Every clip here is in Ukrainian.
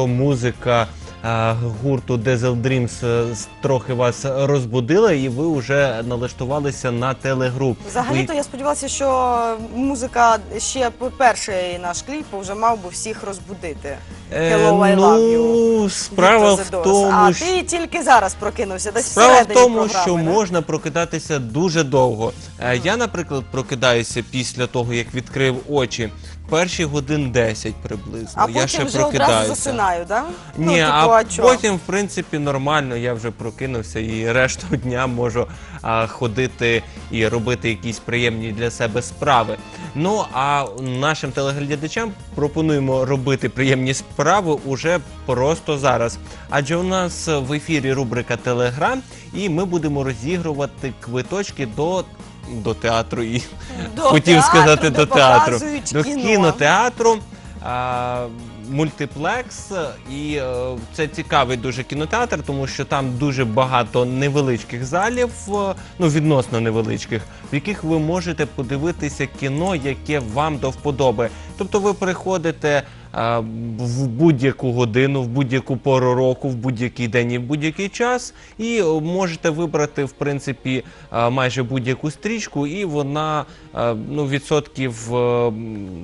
Музика е, гурту Diesel Dreams е, трохи вас розбудила, і ви вже налаштувалися на телегру. Взагалі-то я сподівалася, що музика ще перший наш кліп вже мав би всіх розбудити. Е, Hello, I ну, love you. справа в тому, а ти тільки зараз прокинувся, десь Справа в тому, програми, що можна прокидатися дуже довго. Я, наприклад, прокидаюся після того, як відкрив очі. Перші годин 10 приблизно. А я ще потім вже одразу прокидаюся. засинаю, так? Ні, ну, типу, а чого? потім, в принципі, нормально, я вже прокинувся і решту дня можу а, ходити і робити якісь приємні для себе справи. Ну а нашим телеглядачам пропонуємо робити приємні справи уже просто зараз. Адже у нас в ефірі рубрика Телеграм, і ми будемо розігрувати квиточки до. До театру і До хотів театру, сказати де до театру, показують до кіно. кінотеатру. А, мультиплекс, і е, це цікавий дуже кінотеатр, тому що там дуже багато невеличких залів, е, ну відносно невеличких, в яких ви можете подивитися кіно, яке вам до вподоби. Тобто ви приходите в будь-яку годину, в будь-яку пору року, в будь-який день і в будь-який час, і можете вибрати в принципі е, майже будь-яку стрічку, і вона е, ну відсотків е,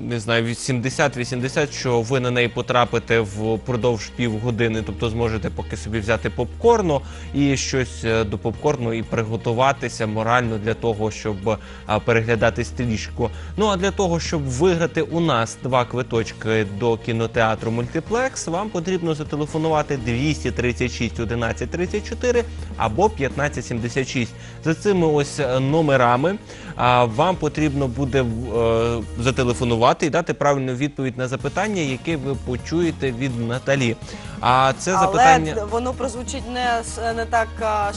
не знаю, від 70-80, що ви на неї потрапите впродовж півгодини, тобто зможете поки собі взяти попкорну і щось до попкорну і приготуватися морально для того, щоб переглядати стрічку. Ну а для того, щоб виграти у нас два квиточки до кінотеатру Мультиплекс, вам потрібно зателефонувати 236 11 34 або 15 76. За цими ось е, номерами вам потрібно буде е, зателефонувати і дати правильну відповідь на запитання, яке ви почуєте від Наталі. А це Але запитання. воно прозвучить не, не так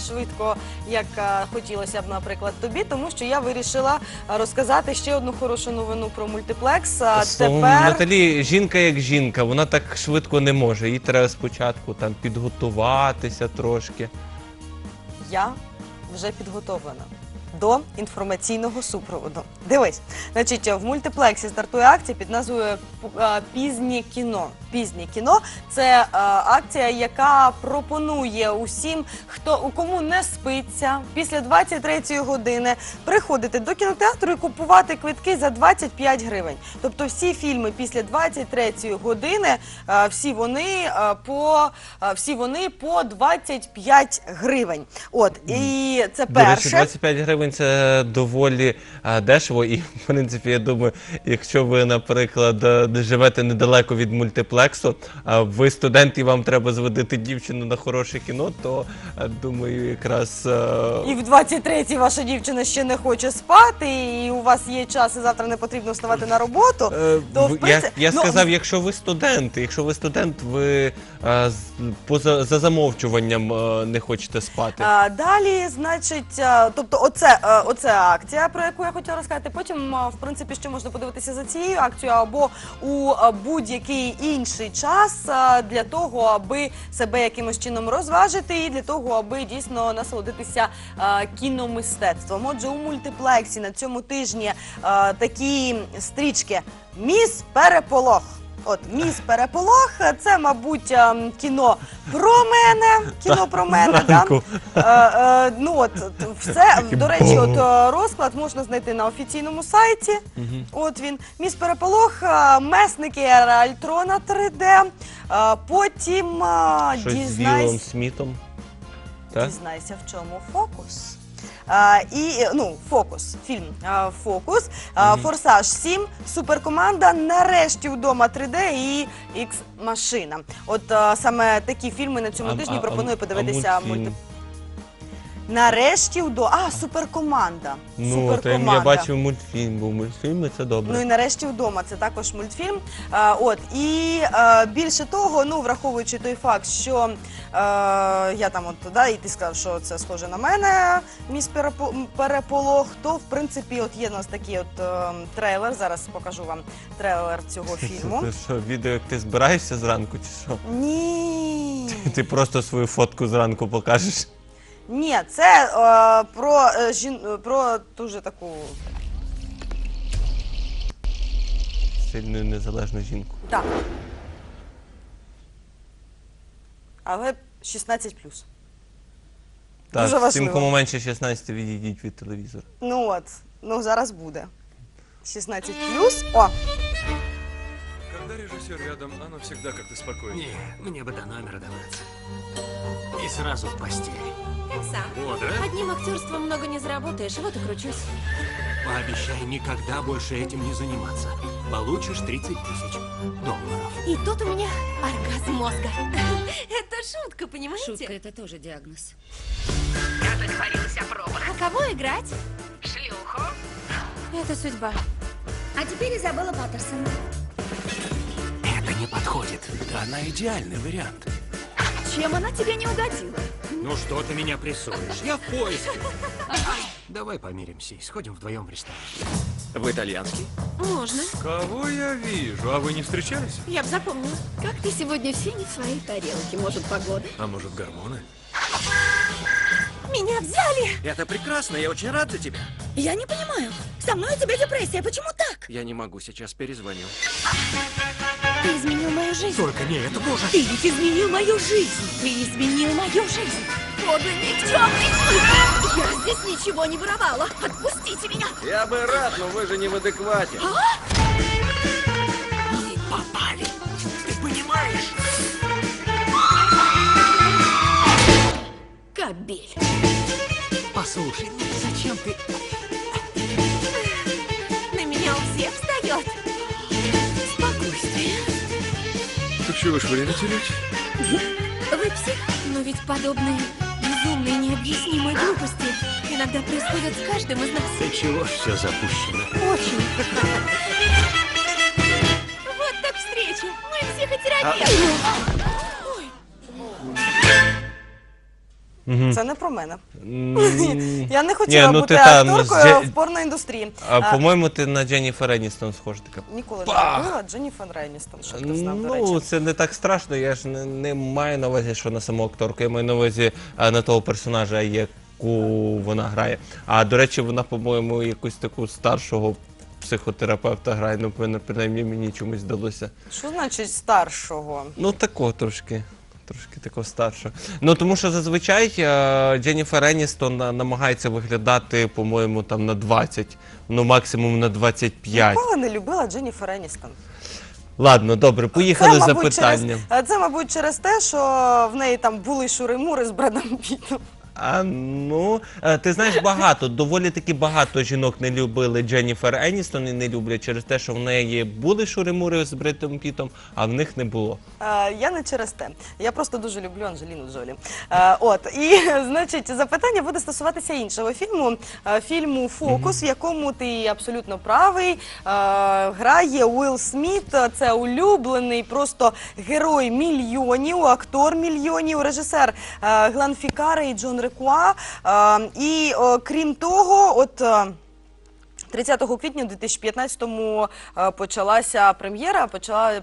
швидко, як хотілося б, наприклад, тобі, тому що я вирішила розказати ще одну хорошу новину про мультиплекс. Тепер Наталі, жінка як жінка, вона так швидко не може. Їй треба спочатку там підготуватися трошки. я вже підготовлена. До інформаційного супроводу. Дивись, значить, в мультиплексі стартує акція під назвою е, Пізнє кіно. Пізнє кіно це е, акція, яка пропонує усім, хто у кому не спиться після 23-ї години приходити до кінотеатру і купувати квитки за 25 гривень. Тобто всі фільми після 23-ї години, е, всі вони по всі вони по 25 гривень. От і це До речі, перше. 25 гривень це доволі дешево. І, в принципі, я думаю, якщо ви, наприклад, е, живете недалеко від мультиплексу, а ви студент і вам треба зводити дівчину на хороше кіно, то е, думаю, якраз. е, І в 23-й ваша дівчина ще не хоче спати, і у вас є час, і завтра не потрібно вставати на роботу. Е, То, в- принципі, я я ну, сказав, якщо ви студент, якщо ви студент, ви е, поза за замовчуванням е, не хочете спати. Далі, значить, тобто, оце, а, оце акція, про яку я хотіла розказати. Потім, а, в принципі, що можна подивитися за цією акцією, або у а, будь-який інший час для того, аби себе якимось чином розважити, і для того, аби дійсно насолодитися а, кіномистецтвом. Отже, у мультиплексі на цьому тижні такі стрічки Міс Переполох. От міс переполох, це, мабуть, ем, кіно про мене. Кіно про мене, да? Е, е, ну от все до речі, от е, розклад можна знайти на офіційному сайті. От він міс переполох, месники Альтрона 3D. е, Потім Щось з Вілом дізнайся, Смітом. Дізнайся, в чому фокус. А, і е, ну, фокус, фільм а, Фокус, а, Форсаж 7, суперкоманда, нарешті вдома 3D і Ікс машина. От а, саме такі фільми на цьому А- тижні а- пропоную а подивитися мультфільм? мульти. Нарешті вдома. А, суперкоманда. Ну, то я, бачив мультфільм, бо мультфільми це добре. Ну і нарешті вдома. Це також мультфільм. А, от і е, більше того, ну враховуючи той факт, що е, я там от да, і ти сказав, що це схоже на мене, міс переполох. То в принципі, от є у нас такий от е, трейлер. Зараз покажу вам трейлер цього фільму. Це що, відео, як ти збираєшся зранку, чи що? Ні. Ти просто свою фотку зранку покажеш. Ні, це е, про е, жін... про дуже таку Сильну незалежну жінку. так. Але 16 Так, Дуже всім, важливо. кому менше 16, відійдіть від телевізора. Ну от, ну зараз буде. 16 О! Когда режиссер рядом, оно всегда как-то спокойнее. Не, мне бы до номера добраться. И сразу в постель. Как сам. О, да? Одним актерством много не заработаешь, вот и кручусь. Пообещай никогда больше этим не заниматься. Получишь 30 тысяч долларов. И тут у меня оргазм мозга. Это шутка, понимаете? Шутка это тоже диагноз. Я договорилась о пробах. А кого играть? Шлюху? Это судьба. А теперь Изабелла Паттерсон. Не подходит. Да она идеальный вариант. Чем она тебе не угодила? Ну что ты меня прессуешь? Я в поиске. Давай помиримся и сходим вдвоем в ресторан. Вы итальянский? Можно. Кого я вижу? А вы не встречались? Я бы запомнила. Как ты сегодня все не в своей тарелке? Может, погода? А может, гормоны? Меня взяли! Это прекрасно, я очень рад за тебя. Я не понимаю. Со мной у тебя депрессия. Почему так? Я не могу, сейчас перезвоню. Ты изменил мою жизнь. Только не это, боже! Ты ведь изменил мою жизнь. Ты изменил мою жизнь. Подлый никчемный! Я здесь ничего не воровала. Отпустите меня! Я бы рад, но вы же не в адеквате. Мы попали. Ты понимаешь? Кабель. Послушай, зачем ты... чего ж время терять? Вы псих? Но ведь подобные безумные, необъяснимые глупости иногда происходят с каждым из нас. Ты чего ж все запущено? Очень. Вот так встреча. Мой психотерапевт. Це не про мене. Я не хотіла ну бути ти акторкою Дже- в порноіндустрії. А, А, по-моєму, ти на Дженніфер Еністон схожа така. Ніколи не Пах! робила Дженніфер Реністон, що ти знав, до Ну, це не так страшно. Я ж не, не маю на увазі, що на саму акторку. Я маю на увазі а, на того персонажа, яку вона грає. А до речі, вона, по-моєму, якусь таку старшого психотерапевта грає. Ну, принаймні мені чомусь здалося. Що значить старшого? Ну, такого трошки. Трошки такого старшого. Ну тому що зазвичай е, Дженніфер Еністон намагається виглядати, по-моєму, там на 20, ну максимум на 25. Ніколи не любила Дженніфер Еністон. Ладно, добре, поїхали це, за мабуть, питанням. Через, це, мабуть, через те, що в неї там були шури-мури з Бредом Пітом. А ну, е, ти знаєш, багато, доволі таки багато жінок не любили Дженніфер Еністон і не люблять через те, що в неї були шури-мури з Бретом Пітом, а в них не було. Е, Я не через те. Я просто дуже люблю Анджеліну Джолі. Е, От і значить, запитання буде стосуватися іншого фільму. Фільму Фокус, в якому ти абсолютно правий. Е, Грає Уилл Сміт. Це улюблений просто герой мільйонів, актор мільйонів, режисер е, Глан Фікаре і Джон Рекуа. Е, І крім того, от. е, 30 квітня 2015-му е, почалася прем'єра,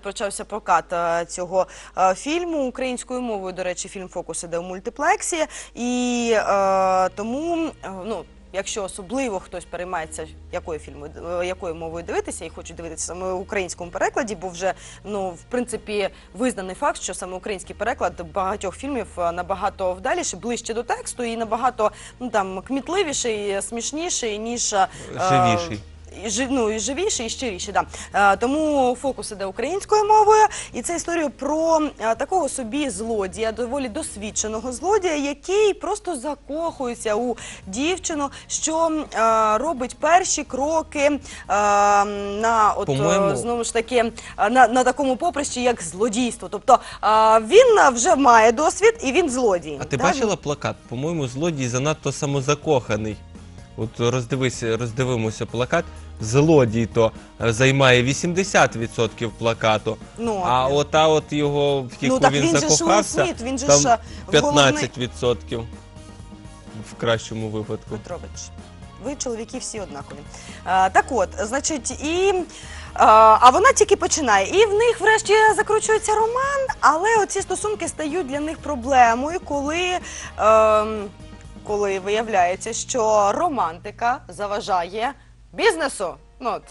почався прокат е, цього е, фільму українською мовою. До речі, фільм Фокус іде у мультиплексі. І е, тому, е, ну. Якщо особливо хтось переймається, якою фільму е, якою мовою дивитися, і хочуть дивитися саме в українському перекладі, бо вже ну в принципі визнаний факт, що саме український переклад багатьох фільмів е, набагато вдаліше, ближче до тексту і набагато ну там кмітливіший, смішніший ніж е, Живіший. І жи- ну, і живіший, і щиріший. Да. Е, тому фокус іде українською мовою. І це історія про е, такого собі злодія, доволі досвідченого злодія, який просто закохується у дівчину, що е, робить перші кроки е, на от, По-моєму- е, знову ж таки е, на, на такому поприщі, як злодійство. Тобто е, він вже має досвід і він злодій. А ти Да, бачила плакат? По-моєму, злодій занадто самозакоханий. От роздивися, роздивимося плакат. Злодій то е, займає 80% плакату. Ну, а ота от його, в яку Ну, так він, він же ж Уилл закохався, Сміт, він же там ж, е, головний- 15% в кращому випадку. Петрович, ви чоловіки всі однакові. А, так от, значить, і. А, а вона тільки починає. І в них врешті закручується роман, але оці стосунки стають для них проблемою, коли, ем, коли виявляється, що романтика заважає бізнесу. Ну, от,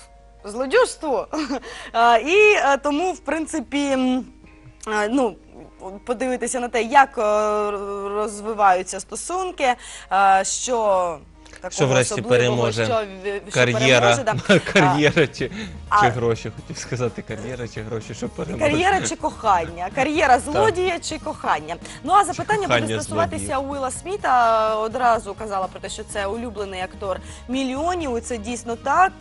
злодюжству. І е, тому, в принципі. е, ну. Подивитися на те, як е, розвиваються стосунки, що такого Що врешті переможе що, в- що Кар'єра, да. кар'єра чи, а- чи гроші, хотів сказати кар'єра чи гроші, що переможе. Кар'єра чи кохання? Кар'єра злодія чи кохання? Ну а запитання буде стосуватися Уіла Сміта. Одразу казала про те, що це улюблений актор мільйонів. І це дійсно так.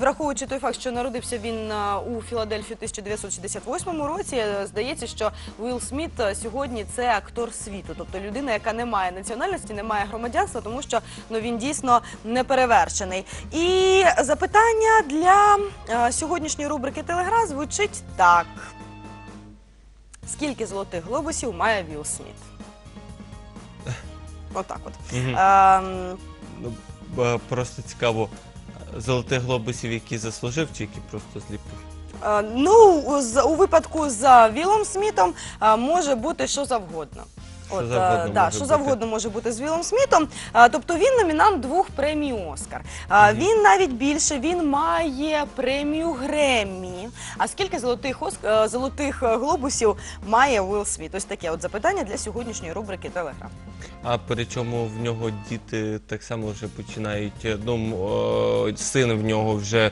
Враховуючи той факт, що народився він у Філадельфії у 1968 році, е, здається, що Уіл Сміт е, сьогодні це актор світу, тобто людина, яка не має національності, не має громадянства, тому що ну він дійсно неперевершений. І запитання для е, сьогоднішньої рубрики Телегра звучить так: скільки золотих глобусів має Вілл Сміт? Отак от. Мгм. Ем, Ну, б- просто цікаво, золотих глобусів, які заслужив, чи які просто зліпив? Е, Ну, з- у випадку з Вілом Смітом е, може бути що завгодно. Що е, завгодно да, може що бути. завгодно може бути з Вілом Смітом. Е, Тобто він номінант двох премій Оскар. Е, Він навіть більше він має премію Греммі. А скільки золотих Оск- е, золотих е, глобусів має Вілл Сміт? Ось таке от запитання для сьогоднішньої рубрики Телеграм. А причому в нього діти так само вже починають. е, Ну, м, о, син в нього вже е,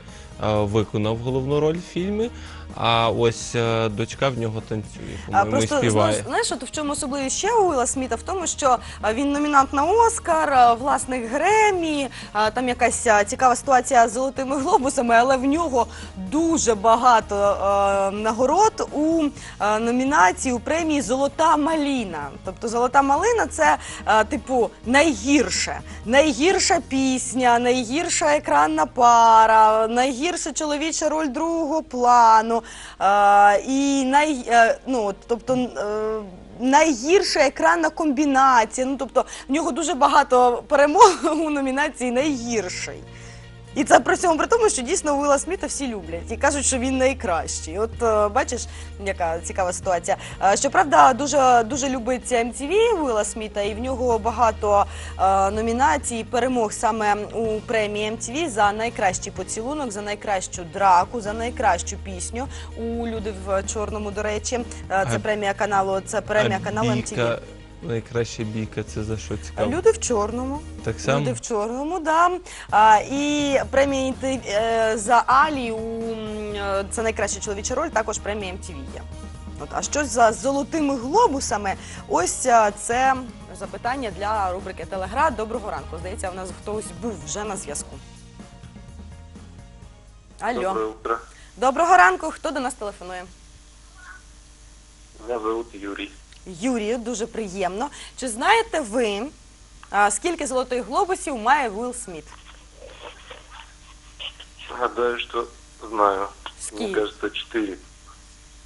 виконав головну роль в фільмі, а ось е, дочка в нього танцює, А, по-моєму, і Просто співає. знаєш, знаєш, от в чому особливість ще Уіла Сміта? В тому, що а, він номінант на Оскар, а, власник Гремі, а, там якась а, цікава ситуація з золотими глобусами, але в нього дуже багато нагород у номінації у премії Золота маліна. Тобто Золота малина це типу найгірше, найгірша пісня, найгірша екранна пара, найгірша чоловіча роль другого плану. І най, е, ну, тобто, е, найгірша екранна комбінація. Ну, тобто, в нього дуже багато перемог у номінації найгірший. І це при цьому при тому, що дійсно Уіла Сміта всі люблять і кажуть, що він найкращий. От е, бачиш, яка цікава ситуація. Е, Щоправда, дуже дуже любить MTV Уіла Сміта, і в нього багато е, номінацій, і перемог саме у премії MTV за найкращий поцілунок, за найкращу драку, за найкращу пісню у люди в чорному. До речі, Е, це А- премія каналу. Це премія каналу бійка, MTV. Найкраща бійка, це за що цікаво? Люди в чорному. Так само? Люди в чорному, да. А, і премія е, за Алі у м, е, це найкраща чоловіча роль, також премія MTV є. От, а що за золотими глобусами? Ось е, це запитання для рубрики Телегра. Доброго ранку. Здається, у нас хтось був вже на зв'язку. Алло. Доброе утро. Доброго ранку. Хто до нас телефонує? Меня зовут Юрий. Юрію, дуже приємно. Чи знаєте ви, а, скільки золотих глобусів має Уилл Сміт? Гадаю, что знаю. Скільки? Мне кажется, четыре.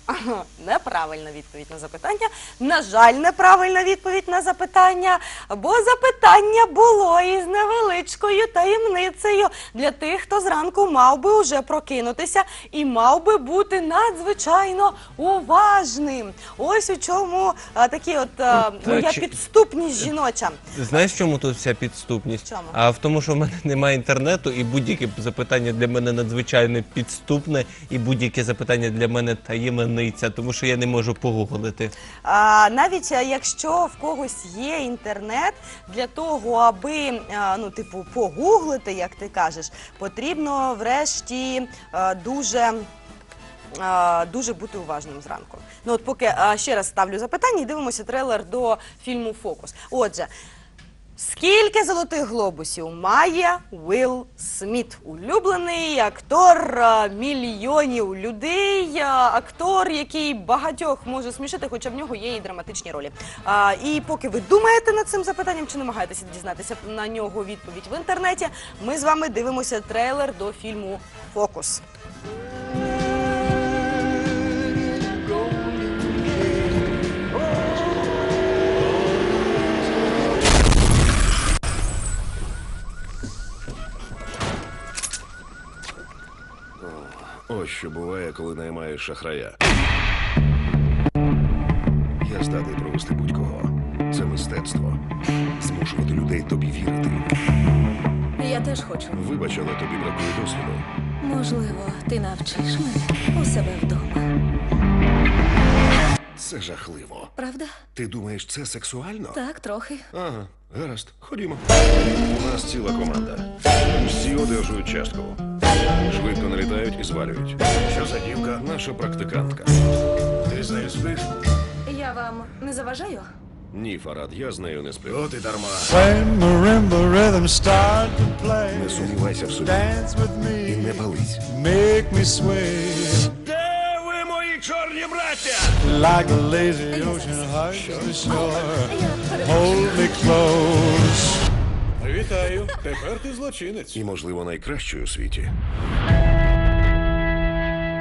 Неправильна відповідь на запитання. На жаль, неправильна відповідь на запитання, бо запитання було із невеличкою таємницею для тих, хто зранку мав би уже прокинутися і мав би бути надзвичайно уважним. Ось у чому а, такі от а, Та моя чи- підступність жіноча. Знаєш, чому тут вся підступність? Чому? А в тому, що в мене немає інтернету, і будь-яке запитання для мене надзвичайно підступне, і будь-яке запитання для мене таємниця, тому що я не можу погуглити. А, навіть е, якщо в когось є інтернет, для того, аби е, ну, типу, погуглити, як ти кажеш, потрібно врешті е, дуже. Дуже бути уважним зранку. Ну от поки ще раз ставлю запитання і дивимося трейлер до фільму Фокус. Отже, скільки золотих глобусів має Уилл Сміт? Улюблений актор мільйонів людей, актор, який багатьох може смішити, хоча в нього є і драматичні ролі. І поки ви думаєте над цим запитанням чи намагаєтеся дізнатися на нього відповідь в інтернеті, ми з вами дивимося трейлер до фільму Фокус. Що буває, коли наймаєш шахрая. Я здатний провести будь-кого. Це мистецтво. Змушувати людей тобі вірити. Я теж хочу. Вибач, але тобі бракує досвіду. Можливо, ти навчиш мене у себе вдома. Це жахливо. Правда? Ти думаєш, це сексуально? Так, трохи. Ага, гаразд, ходімо. У нас ціла команда. Всі одержують частку. Швидко налітають і звалюють. Що за дівка? Наша практикантка. Ти з нею спиш? Я вам не заважаю? Ні, Фарад, я з нею не сплю. От і дарма. Marimba rhythms start to play, Не сумнівайся в собі. dance with І me, не пались. make me sway Де ви, мої чорні браття? like a lazy ocean hugs the shore. Hold me close. Вітаю. Тепер ти злочинець. І, можливо, найкращою у світі.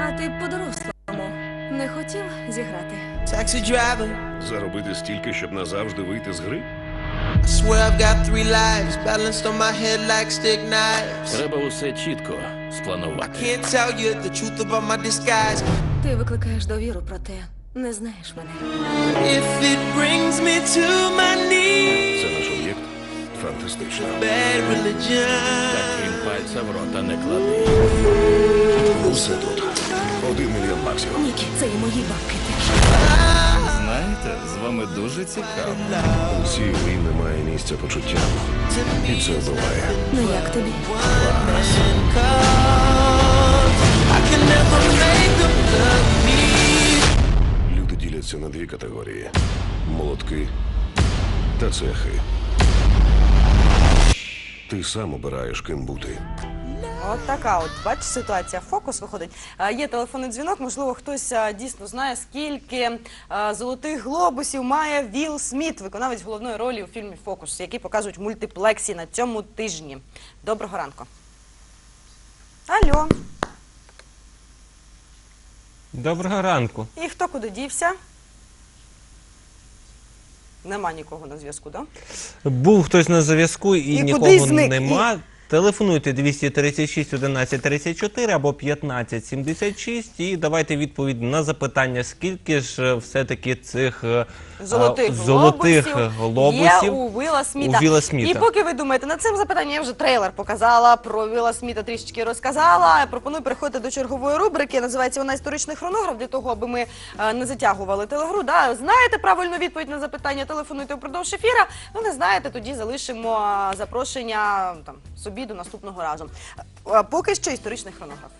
А ти по-дорослому не хотів зіграти? Taxi driver, Заробити стільки, щоб назавжди вийти з гри? I swear I've got three lives balanced on my head like stick knives. Треба усе чітко спланувати. Can't tell you the truth about my disguise. Ти викликаєш довіру, проте не знаєш мене. If it brings me to Bad religion. Крім пальця в рота не клади. Усе тут. Один мільйон баксів. Нікі, це і мої бабки. Знаєте, з вами дуже цікаво. У цій грі немає місця почуттям. І це вбиває. Ну як тобі? Люди діляться на дві категорії: молотки та цехи. Ти сам обираєш, ким бути. От така, от бачиш, ситуація. Фокус виходить. Е, Є телефонний дзвінок. Можливо, хтось е, дійсно знає, скільки е, золотих глобусів має Вілл Сміт, виконавець головної ролі у фільмі Фокус, який показують в мультиплексі на цьому тижні. Доброго ранку. Алло, Доброго ранку. і хто куди дівся? Нема нікого на зв'язку, так? Да? Був хтось на зв'язку і, І нікого кудись зник, нема. Телефонуйте 236 11 34 або 15 76 і давайте відповідь на запитання, скільки ж е, все-таки цих е, Золотих, а, золотих глобусів, глобусів є у Вілла Сміта. у Вілла Сміта. І поки ви думаєте над цим запитанням, я вже трейлер показала, про Вілла Сміта трішечки розказала. Пропоную переходити до чергової рубрики. Називається вона історичний хронограф для того, аби ми е, не затягували телегру. Да, знаєте правильну відповідь на запитання, телефонуйте впродовж ефіра. Ну не знаєте, тоді залишимо е, запрошення там собі до наступного разу. Е, Поки що історичний хронограф.